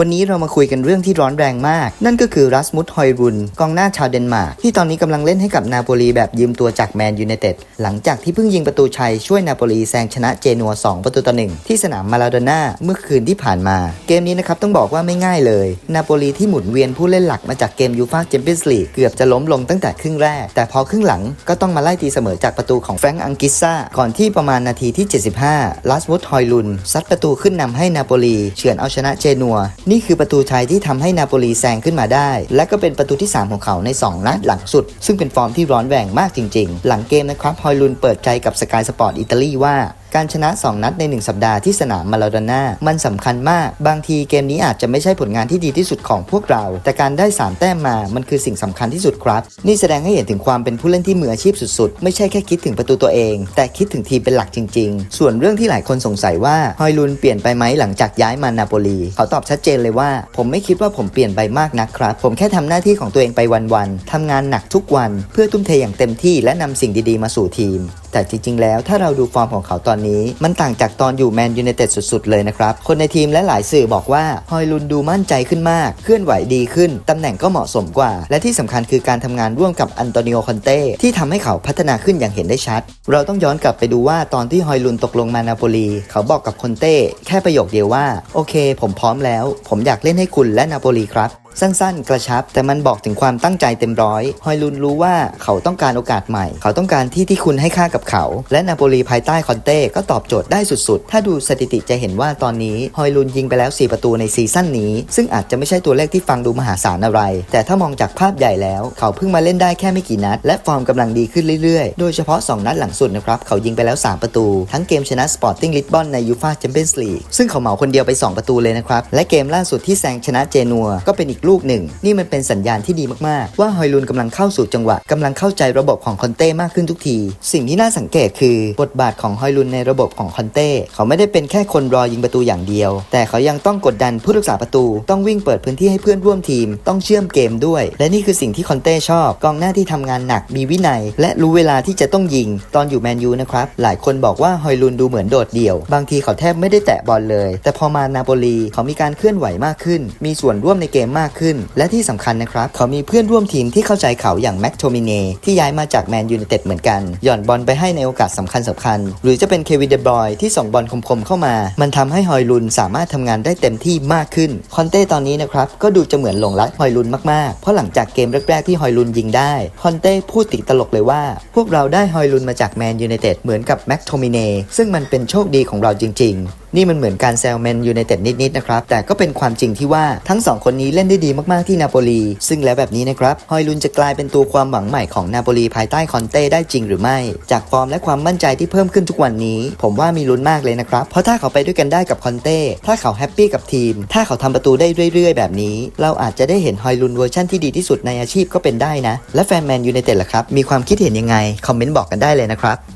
วันนี้เรามาคุยกันเรื่องที่ร้อนแรงมาก นั่นก็คือรัสมุสฮอยรุนกองหน้าชาวเดนมาร์กที่ตอนนี้กำลังเล่นให้กับนาโปลีแบบยืมตัวจากแมนยูไนเต็ดหลังจากที่เพิ่งยิงประตูชัยช่วยนาโปลีแซงชนะเจนัว 2 ประตูต่อหนึ่งที่สนามมาลาโดน่าเมื่อคืนที่ผ่านมา เกมนี้นะครับต้องบอกว่าไม่ง่ายเลย นาโปลีที่หมุนเวียนผู้เล่นหลักมาจากเกมยูฟ่าแชมเปี้ยนส์ลีกเกือบจะล้มลงตั้งแต่ครึ่งแรก แต่พอครึ่งหลังก็ต้องมาไล่ตีเสมอจากประตูของแฟรงก์อังกิสซาก่อนที่ประมาณนาทีที่ 75ลัสมุสฮอยลุนซัดประตูขึ้นนำให้นาโปลีเฉือนเอาชนะเจนัวนี่คือประตูชัยที่ทำให้นาโปลีแซงขึ้นมาได้ และก็เป็นประตูที่ 3 ของเขาใน 2 นัดหลังสุด ซึ่งเป็นฟอร์มที่ร้อนแรงมากจริงๆ หลังเกมนะครับฮอยลุนเปิดใจกับสกายสปอร์ตอิตาลีว่าการชนะ 2 นัดใน 1 สัปดาห์ที่สนามมาลาโดน่ามันสำคัญมาก บางทีเกมนี้อาจจะไม่ใช่ผลงานที่ดีที่สุดของพวกเรา แต่การได้ 3 แต้มมามันคือสิ่งสำคัญที่สุดครับ นี่แสดงให้เห็นถึงความเป็นผู้เล่นที่มืออาชีพสุดๆ ไม่ใช่แค่คิดถึงประตูตัวเอง แต่คิดถึงทีมเป็นหลักจริง ๆ ส่วนเรื่องที่หลายคนสงสัยว่าฮอยลุนเปลี่ยนไปไหมหลังจากย้ายมานาโปลีเขาตอบชัดเจนเลยว่า ผมไม่คิดว่าผมเปลี่ยนไปมากนักครับผมแค่ทำหน้าที่ของตัวเองไปวันๆทำงานหนักทุกวัน เพื่อทุ่มเทอย่างเต็มที่และนำสิ่งดีๆ มาสู่ทีม แต่จริง ๆ แล้วถ้าเราดูฟอร์มของเขาตอนนี้ มันต่างจากตอนอยู่แมนยูไนเต็ดสุดๆเลยนะครับ คนในทีมและหลายสื่อบอกว่าฮอยลุนดูมั่นใจขึ้นมาก เคลื่อนไหวดีขึ้น ตำแหน่งก็เหมาะสมกว่า และที่สำคัญคือการทำงานร่วมกับอันโตนิโอคอนเต้ที่ทำให้เขาพัฒนาขึ้นอย่างเห็นได้ชัด เราต้องย้อนกลับไปดูว่าตอนที่ฮอยลุนตกลงมานาโปลีเขาบอกกับคอนเต้แค่ประโยคเดียวว่าโอเค ผมพร้อมแล้ว ผมอยากเล่นให้คุณและนาโปลีครับ สั้นๆ กระชับ แต่มันบอกถึงความตั้งใจเต็มร้อย ฮอยลุนรู้ว่าเขาต้องการโอกาสใหม่ เขาต้องการที่ที่คุณให้ค่ากับเขา และนาโปลีภายใต้คอนเต้ก็ตอบโจทย์ได้สุดๆ ถ้าดูสถิติจะเห็นว่าตอนนี้ฮอยลุนยิงไปแล้ว 4 ประตูในซีซั่นนี้ ซึ่งอาจจะไม่ใช่ตัวเลขที่ฟังดูมหาศาลอะไร แต่ถ้ามองจากภาพใหญ่แล้ว เขาเพิ่งมาเล่นได้แค่ไม่กี่นัด และฟอร์มกำลังดีขึ้นเรื่อยๆ โดยเฉพาะ 2 นัดหลังสุดนะครับเขายิงไปแล้ว 3 ประตู ทั้งเกมชนะสปอร์ติ้งลิสบอนในยูฟาแชมเปี้ยนส์ลีกซึ่งเขาเหมาคนเดียวไป 2 ประตูเลยนะครับและเกมล่าสุดที่แซงชนะเจนัวก็เป็นอีกลูกหนึ่งนี่มันเป็นสัญญาณที่ดีมากๆ ว่าฮอยลุนกำลังเข้าสู่จังหวะกำลังเข้าใจระบบของคอนเต้มากขึ้นทุกที สิ่งที่น่าสังเกตคือบทบาทของฮอยลุนในระบบของคอนเต้เขาไม่ได้เป็นแค่คนรอยิงประตูอย่างเดียว แต่เขายังต้องกดดันผู้รักษาประตู ต้องวิ่งเปิดพื้นที่ให้เพื่อนร่วมทีม ต้องเชื่อมเกมด้วย และนี่คือสิ่งที่คอนเต้ชอบ กองหน้าที่ทำงานหนักมีวินัย และรู้เวลาที่จะต้องยิง ตอนอยู่แมนยูนะครับหลายคนบอกว่าฮอยลุนดูเหมือนโดดเดี่ยว บางทีเขาแทบไม่ได้แตะบอลเลย แต่พอมานาโปลีเขามีการเคลื่อนไหวมากขึ้น มีส่วนร่วมในเกมมากขึ้น และที่สำคัญนะครับ เขามีเพื่อนร่วมทีมที่เข้าใจเขาอย่างแม็กโทมิเนที่ย้ายมาจากแมนยูไนเต็ดเหมือนกัน หย่อนบอลไปให้ในโอกาสสำคัญสำคัญ หรือจะเป็นเควินเดบรอยที่ส่งบอลคมๆเข้ามา มันทำให้ฮอยลุนสามารถทำงานได้เต็มที่มากขึ้น คอนเต้ตอนนี้นะครับก็ดูจะเหมือนหลงรักฮอยลุนมากๆ เพราะหลังจากเกมแรกๆที่ฮอยลุนยิงได้ คอนเต้พูดติดตลกเลยว่า พวกเราได้ฮอยลุนมาจากแมนยูไนเต็ดเหมือนกับแม็กโทมิเนซึ่งมันเป็นโชคดีของเราจริง ๆนี่มันเหมือนการแซลแมนยูไนเต็ดนิดๆนะครับ แต่ก็เป็นความจริงที่ว่าทั้งสองคนนี้เล่นได้ดีมากๆที่นาโปลี ซึ่งแล้วแบบนี้นะครับ ฮอยลุนจะกลายเป็นตัวความหวังใหม่ของนาโปลีภายใต้คอนเต้ได้จริงหรือไม่ จากฟอร์มและความมั่นใจที่เพิ่มขึ้นทุกวันนี้ ผมว่ามีลุ้นมากเลยนะครับ เพราะถ้าเขาไปด้วยกันได้กับคอนเต้ ถ้าเขาแฮปปี้กับทีม ถ้าเขาทำประตูได้เรื่อย ๆ แบบนี้ เราอาจจะได้เห็นฮอยลุนเวอร์ชั่นที่ดีที่สุดในอาชีพก็เป็นได้นะ และแฟนแมนยูไนเต็ดล่ะครับ มีความคิดเห็นยังไง คอมเมนต์บอกกันได้เลยนะครับ